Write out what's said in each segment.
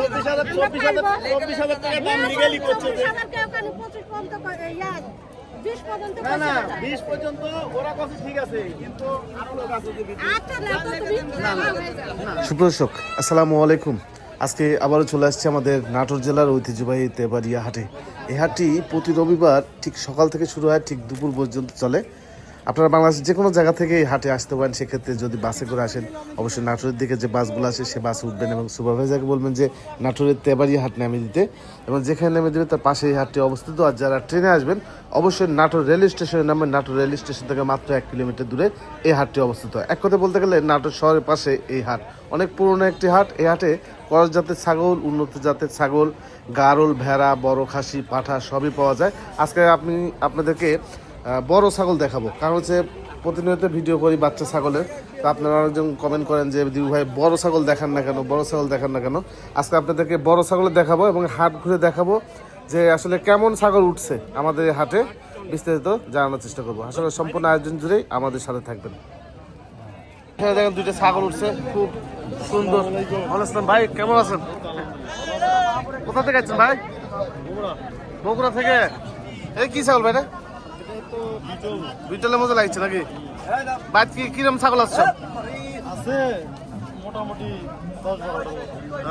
চব্বিশ হাজার চব্বিশ হাজার চব্বিশ হাজার টাকা দাম লিগালি করছে না না বিশ পর্যন্ত ওরা কথা ঠিক আছে কিন্তু আরও লোক আছে সুপ্রদর্শক আসসালামু আলাইকুম। আজকে আবারও চলে আসছে আমাদের নাটোর জেলার ঐতিহ্যবাহী তেবাড়িয়া হাটে। এই হাটটি প্রতি রবিবার ঠিক সকাল থেকে শুরু হয় ঠিক দুপুর পর্যন্ত চলে। আপনারা বাংলাদেশের যে কোনো জায়গা থেকে হাটে আসতে পারেন, সেক্ষেত্রে যদি বাসে করে আসেন, অবশ্যই নাটোরের দিকে যে বাসগুলো আসে, সে বাসে উঠবেন এবং সুপারভাইজারকে বলবেন যে, নাটোরের তেবাড়িয়া হাট নামে দিতে। এবং যেখানে নেমে দেবে, তার পাশে এই হাটটি অবস্থিত। আর যারা ট্রেনে আসবেন, অবশ্যই নাটোর রেল স্টেশনের নামে, নাটোর রেল স্টেশন থেকে মাত্র এক কিলোমিটার দূরে এই হাটটি অবস্থিত। এক কথা বলতে গেলে, নাটোর শহরের পাশে এই হাট। অনেক পুরনো একটি হাট। এই হাটে করজ জাতের ছাগল, উন্নত জাতের ছাগল, গারল, ভেড়া, বড় খাসি পাঠা সবই পাওয়া যায়। আজকে আপনি আপনাদেরকে বড় ছাগল দেখাবো। কারণ হচ্ছে প্রতিনিয়ত ভিডিও করি বাচ্চা ছাগলের। তো আপনারা অনেকজন কমেন্ট করেন যে দিদি ভাই, বড় ছাগল দেখান না কেন? বড় ছাগল দেখান না কেন? আজকে আপনাদেরকে বড় ছাগলের দেখাবো এবং হাট ঘুরে দেখাবো যে, আসলে কেমন ছাগল উঠছে আমাদের হাটে। বিস্তারিত জানানোর চেষ্টা করব। আসলে সম্পূর্ণ আয়োজন জুড়েই আমাদের সাথে থাকবেন। এখানে দেখেন দুইটা ছাগল উঠছে, খুব সুন্দর। ভালো ভাই, কেমন আছেন? কোথা থেকে আছেন ভাই? বগুড়া থেকে? এই কি ছাগল ভাই বিটলের মতো লাগছে নাকি? বাদ কি কিরম ছাগল আসছে? আছে মোটামুটি দশ বারোটা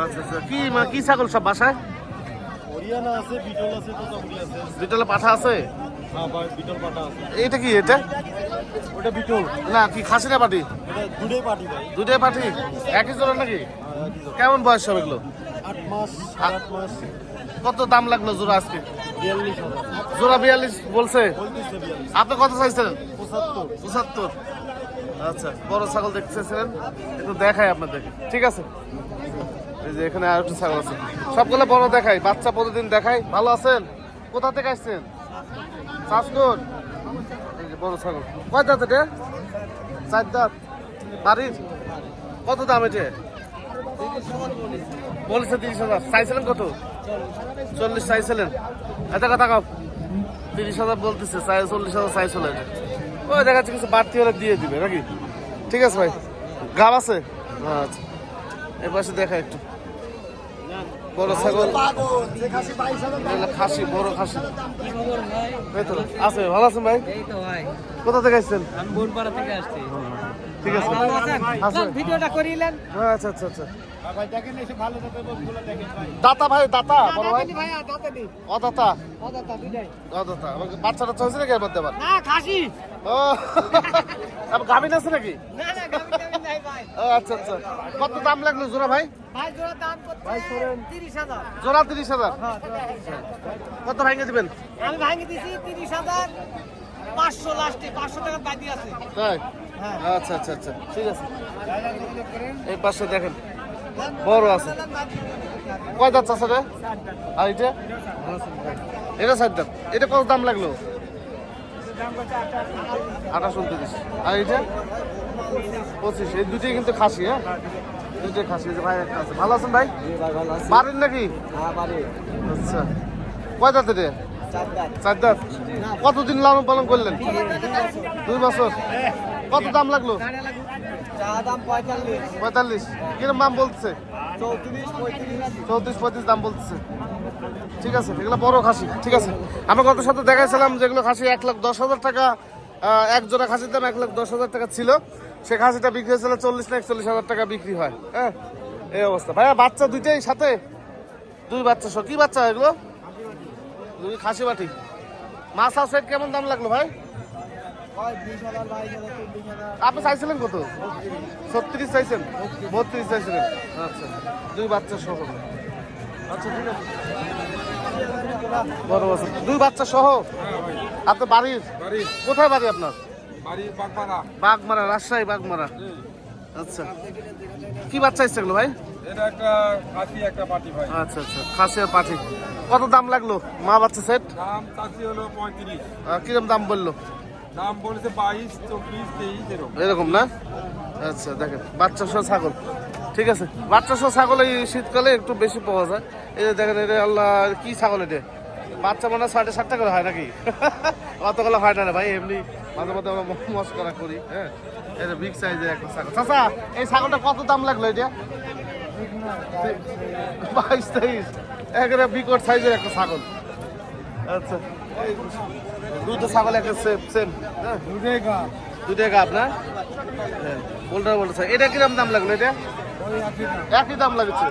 আচ্ছা আচ্ছা। কি মানে কি ছাগল সব বাসায়? হরিয়ানা আছে বিটল আছে তোতাপুরি আছে। বিটলে পাঠা আছে? হ্যাঁ বিটল পাটা আছে। এটা কি এটা? ওটা বিটল। না কি খাসি না পাটি দুটোই পাটি ভাই। দুটাই পাটি একই জোড়া নাকি? জোড়া। কেমন বয়স সব এগুলো? আট মাস আট মাস। কত দাম লাগল জোড়া আজকে? জোড়া বিয়াল্লিশ বলছে? আপনি কত চাইছিলেন? পঁচাত্তর। আচ্ছা বড় ছাগল দেখতেছিলেন একটু দেখাই আপনাদেরকে। ঠিক আছে? এই যে এখানে আর একটু ছাগল আছে। সবগুলো বড় দেখাই। বাচ্চা প্রতিদিন দেখাই। ভালো আছেন? কোথা থেকে আসছেন? চাষকুর? এই যে বড় ছাগল। কয় দাঁত এটা? চার দাঁত। বাড়ির? কত দাম এটা? বলছে তিরিশ হাজার। চাইছিলেন কত? চল্লিশ চাইছিলেন এত কথা কাপ তিরিশ হাজার বলতেছে চাই চল্লিশ হাজার চাইছিলেন ওই দেখা যাচ্ছে কিছু বাড়তি হলে দিয়ে দিবে নাকি? ঠিক আছে ভাই। গাব আছে? আচ্ছা। এর পাশে দেখা একটু। বড় ছাগল। খাসি বড় খাসি। আছে ভালো আছেন ভাই? ভাই। কোথা থেকে আসছেন? আমি বোনপাড়া থেকে আসছি। ঠিক আছে। ভালো আছেন? আছে। ভিডিওটা করিলেন। আচ্ছা আচ্ছা আচ্ছা ভাই দেখেন এসে ভালো যাতে বসগুলো দেখেন ভাই। দাতা ভাই দাতা বড় ভাই। ভাই দাঁতে ও দাতা ও দাতা বাচ্চা টাচ্চা হয়েছে নাকি মধ্যে আবার? না খাসি। ও। গাভিন আছে নাকি? না না গাবি গাবি নাই ভাই। ও আচ্ছা আচ্ছা। কত দাম লাগল জোড়া ভাই? ভাই জোড়া দাম করতে ভাই তিরিশ হাজার। জোড়া তিরিশ হাজার? হ্যাঁ কত ভাঙে দিবেন? আমি ভাঙি দিছি তিরিশ হাজার। পাঁচশো লাস্টে পাঁচশো টাকা বাদি আছে। তাই। আচ্ছা আচ্ছা আচ্ছা। ঠিক আছে। এই পাশে দেখেন বড় আছে। কয় দাঁত আছে রে আর এটা এটা দাঁত। এটা কত দাম লাগল? আঠাশ উনত্রিশ। আর এটা পঁচিশ। এই দুটোই কিন্তু খাসি হ্যাঁ? দুটোই খাসি। ভাই একটা আছে। ভালো আছেন ভাই? বাড়ির নাকি? আচ্ছা। কয় দাঁত রে চার দাঁত। কতদিন লালন পালন করলেন? দুই বছর? কত দাম লাগল? পঁয়তাল্লিশ। কিরম দাম বলছে চৌত্রিশ পঁয়ত্রিশ। দাম বলতেছে। ঠিক আছে এগুলো বড় খাসি ঠিক আছে। আমরা গত সাথে দেখাইছিলাম যেগুলো খাসি এক লাখ দশ হাজার টাকা এক জোড়া খাসির দাম এক লাখ দশ হাজার টাকা ছিল। সে খাসিটা বিক্রি হয়েছিল চল্লিশ না একচল্লিশ হাজার টাকা বিক্রি হয়। হ্যাঁ এই অবস্থা। ভাইয়া বাচ্চা দুইটাই সাথে? দুই বাচ্চা সহ। কি বাচ্চা এগুলো? দুই খাসি বাটি। মাছ সেট কেমন দাম লাগল ভাই? আপনি চাইছিলেন কত? ছত্রিশ চাইছেন? বত্রিশ। চাইছিলেন? আচ্ছা। দুই বাচ্চা সহ। আচ্ছা ঠিক আছে। বড় আছে দুই বাচ্চা সহ? আপনার বাড়ির কোথায় বাড়ি আপনার? বাগমারা। রাজশাহী বাগমারা। আচ্ছা। কি বাচ্চা এসছে ভাই? আচ্ছা আচ্ছা। খাসি আর পাঠি কত দাম লাগল মা বাচ্চা সেট দাম হলো পঁয়ত্রিশ। কিরম দাম বলল? দাম বলেছে বাইশ, চব্বিশ, তেইশ, এরকম। এরকম না? আচ্ছা দেখেন, বাচ্চা সহ ছাগল। ঠিক আছে? বাচ্চা সহ ছাগল এই শীতকালে একটু বেশি পাওয়া যায়। এই যে দেখেন, এটা আল্লাহ, কি ছাগল এটা? বাচ্চা মনে সাড়ে সাতটা করে হয় নাকি? অতগুলো হয় না ভাই, এমনি মাঝে মাঝে আমরা মস্করা করি হ্যাঁ? এটা বিগ সাইজের একটা ছাগল। চাচা, এই ছাগলটা কত দাম লাগল এটা? বাইশ, তেইশ। একেবারে বিকট সাইজের একটা ছাগল। আচ্ছা। দুটো ছাগল একটা সেম সেম হ্যাঁ। দুটাই গাপ না? হ্যাঁ। বলটা এটা কীরকম দাম লাগল এটা? একই দাম। লাগছে।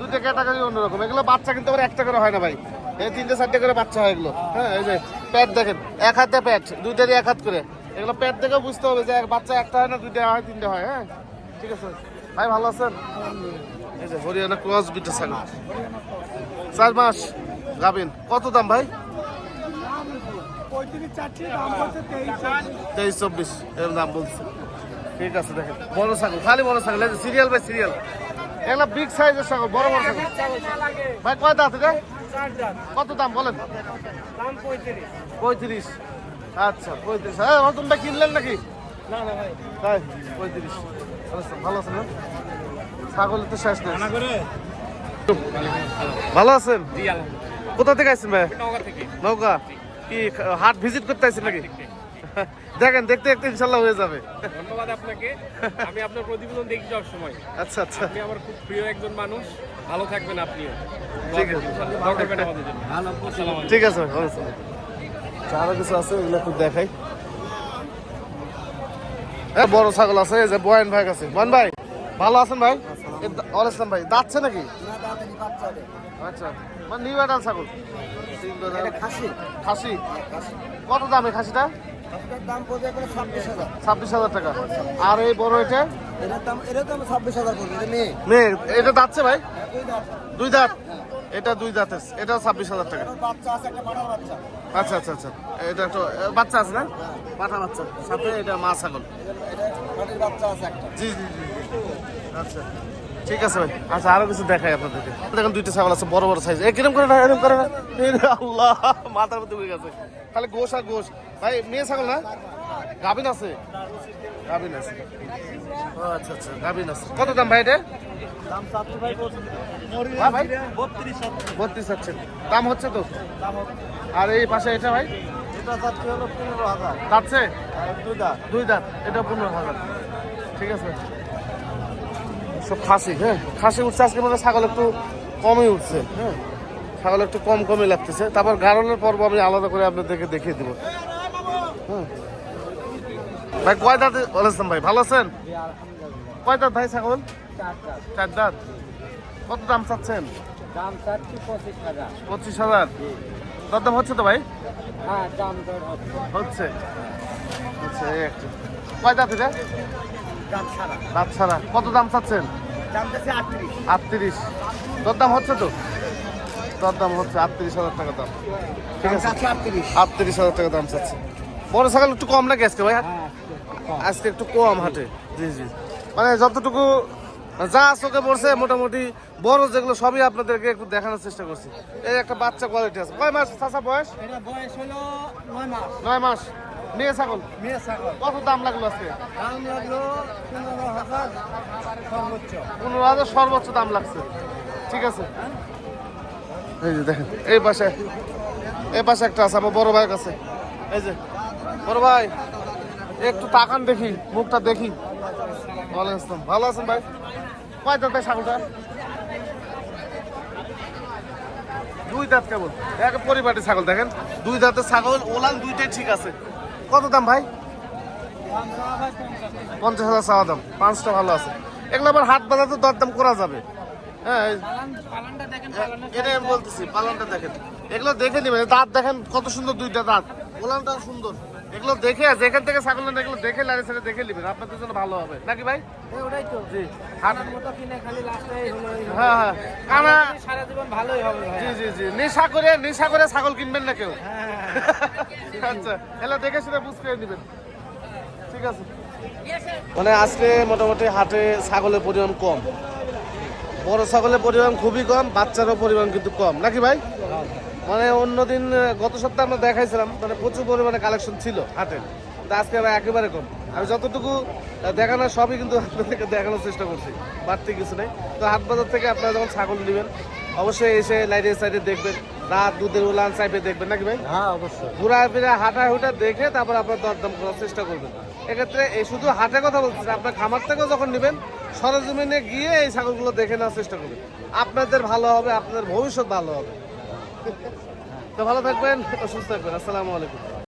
দুটো ক্যাটাগরি অন্যরকম। এগুলো বাচ্চা কিন্তু আবার একটা করে হয় না ভাই। এই তিনটে চারটে করে বাচ্চা হয় এগুলো। হ্যাঁ এই যে প্যাট দেখেন। এক হাতে প্যাট দুইটারই এক হাত করে। এগুলো প্যাট দেখে বুঝতে হবে যে বাচ্চা একটা হয় না দুইটা হয় তিনটে হয় হ্যাঁ। ঠিক আছে? ভাই ভালো আছেন? এই যে হরিয়ানা ক্রস ছাগল। চার মাস গাবিন কত দাম ভাই? তেইশ চব্বিশ। এর দাম বলছে। ঠিক আছে দেখেন। বড় ছাগল খালি বড় ছাগল সিরিয়াল বাই সিরিয়াল এগুলা বিগ সাইজের ছাগল বড় বড় ছাগল। ভাই কয় দাঁত এটা? কত দাম বলেন? পঁয়ত্রিশ। আচ্ছা পঁয়ত্রিশ। হ্যাঁ নতুন কিনলেন নাকি? তাই পঁয়ত্রিশ। ভালো আছেন, আছেন না ছাগল তো শেষ নেই। ভালো আছেন? কোথা থেকে আসছেন ভাই? নৌকা কি হাট ভিজিট করতে আসছেন নাকি? দেখেন দেখতে দেখতে ইনশাল্লাহ হয়ে যাবে। ধন্যবাদ আপনাকে। আমি আপনার প্রতিবেদন দেখি সব সময়। আচ্ছা আচ্ছা। আপনি আমার খুব প্রিয় একজন মানুষ। ভালো থাকবেন আপনিও ঠিক আছে। ঠিক আছে ভাই ভালো আছেন আরও কিছু আছে এগুলো একটু দেখাই। হ্যাঁ বড় ছাগল আছে এই যে বয়ান ভাই কাছে। বয়ান ভাই ভালো আছেন ভাই? অলেসলাম ভাই দাঁতছে নাকি? আচ্ছা। মানে নিউ অ্যাডাল ছাগল খাসি। খাসি? কত দাম এই খাসিটা দাম পড়বে ছাব্বিশ হাজার। ছাব্বিশ হাজার টাকা। আর এই বড় এটা? এটার দাম এটার দাম ছাব্বিশ হাজার পড়বে এটা মেয়ে। মেয়ে এটা দাঁতছে ভাই? দুই দাঁত। দুই দাঁত? এটা দুই দাঁতের। এটা ছাব্বিশ হাজার টাকা। আচ্ছা আচ্ছা আচ্ছা। এটা তো বাচ্চা আছে না? পাঠা বাচ্চা। সাথে এটা মা ছাগল। বাচ্চা আছে জি জি জি জি। আচ্ছা। ঠিক আছে ভাই। আচ্ছা আরও কিছু দেখাই আপনাদেরকে। দেখেন দুইটা ছাগল আছে বড় বড় সাইজ কিরম করে না এরকম করে না আল্লাহ মাথার মধ্যে উঠে গেছে। খালি গোশ আর গোশ। ভাই মেয়ে ছাগল না? গাভিন আছে? গাভিন আছে। আচ্ছা আচ্ছা গাভিন আছে। কত দাম ভাই এটা? দাম ভাই হ্যাঁ ভাই? বত্রিশ বত্রিশ আছে। দাম হচ্ছে তো? আর এই পাশে এটা ভাই? এটা হলো পনেরো হাজার। যাচ্ছে আর দুই দাঁত। দুই দাঁত। এটা পনেরো হাজার। ঠিক আছে। সব খাসি হ্যাঁ? খাসি উঠছে আজকে মানে ছাগল একটু কমই উঠছে হ্যাঁ? ছাগল একটু কম কমই লাগতেছে। তারপর গারলের পর্ব আমি আলাদা করে আপনাদেরকে দেখিয়ে দিব। হ্যাঁ? ভাই কয় দাঁত? বলেছেন ভাই ভালো আছেন? কয় দাঁত ভাই ছাগল? চার দাঁত। কত দাম চাচ্ছেন? দাম চাচ্ছি পঁচিশ হাজার। হাজার। দরদাম হচ্ছে তো ভাই? হ্যাঁ দাম দর হচ্ছে। এই কয় দাঁত এটা? দাঁত ছাড়া। কত দাম চাচ্ছেন? দাম চাচ্ছি আটত্রিশ। আটত্রিশ। দরদাম হচ্ছে তো? দরদাম হচ্ছে আটত্রিশ হাজার টাকা দাম। ঠিক আছে? আটত্রিশ। হাজার টাকা দাম চাচ্ছে। বড় ছাগল একটু কম নাকি আজকে ভাই? আজকে একটু কম। হাটে। জি জি। মানে যতটুকু যা চোখে পড়ছে মোটামুটি বড় যেগুলো সবই আপনাদেরকে একটু দেখানোর চেষ্টা করছি। এই একটা বাচ্চা কোয়ালিটি আছে। কয় মাস চাচা বয়স? এটা বয়স হলো নয় মাস। নয় মাস। মেয়ে ছাগল? মেয়ে ছাগল। কত দাম লাগল আজকে? দাম লাগল পনেরো হাজার সর্বোচ্চ। পনেরো হাজার সর্বোচ্চ দাম লাগছে। ঠিক আছে। এই যে দেখেন এই পাশে এই পাশে একটা আছে আমার বড় ভাইয়ের কাছে। এই যে বড় ভাই একটু তাকান দেখি মুখটা দেখি। ওয়ালাইকুম আসসালাম। ভালো আছেন ভাই? কয় দাঁত ভাই ছাগলটা? দুই দাঁত কেবল। এক পরিবারের ছাগল দেখেন। দুই দাঁতের ছাগল ওলান দুইটাই ঠিক আছে। কত দাম ভাই? পঞ্চাশ হাজার চাওয়া দাম। পাঁচটা ভালো আছে। এগুলো আবার হাট বাজাতে দরদাম করা যাবে। হ্যাঁ আমি বলতেছি পালনটা দেখেন। এগুলো দেখে নিবেন। দাঁত দেখেন কত সুন্দর দুইটা দাঁত। ওলানটা সুন্দর। এগুলো দেখে যেখান থেকে ছাগল নেন এগুলো দেখে লাড়ি ছেড়ে দেখে নেবেন। আপনাদের জন্য ভালো হবে। নাকি ভাই? ওটাই তো। জি। হ্যাঁ হ্যাঁ। কানা সারা জীবন ভালোই হবে জি জি জি। নেশা করে নেশা করে ছাগল কিনবেন না কেউ। আচ্ছা করে ঠিক আছে। মানে আজকে মোটামুটি হাটে ছাগলের পরিমাণ কম। বড় ছাগলের পরিমাণ খুবই কম, বাচ্চারও পরিমাণ কিন্তু কম। নাকি ভাই? মানে অন্যদিন, গত সপ্তাহে আমরা দেখাইছিলাম মানে প্রচুর পরিমাণে কালেকশন ছিল হাটে। আজকে আমরা একেবারে কম। আমি যতটুকু দেখানোর সবই কিন্তু আপনাদেরকে দেখানোর চেষ্টা করছি, বাড়তি কিছু নেই। তো হাট বাজার থেকে আপনারা যখন ছাগল নেবেন, অবশ্যই এসে লাইটের সাইডে দেখবেন। রাত দুধের উলান চাইপে দেখবেন নাকি ভাই? হ্যাঁ অবশ্যই। ঘুরা ফিরা হাঁটা হুটা দেখে তারপর আপনার দরদাম করার চেষ্টা করবেন। এক্ষেত্রে এই শুধু হাটে কথা বলতেছে আপনার খামার থেকেও যখন নেবেন সরজমিনে গিয়ে এই ছাগলগুলো দেখে নেওয়ার চেষ্টা করবেন। আপনাদের ভালো হবে আপনাদের ভবিষ্যৎ ভালো হবে। তো ভালো থাকবেন অসুস্থ সুস্থ থাকবেন। আসসালামু আলাইকুম।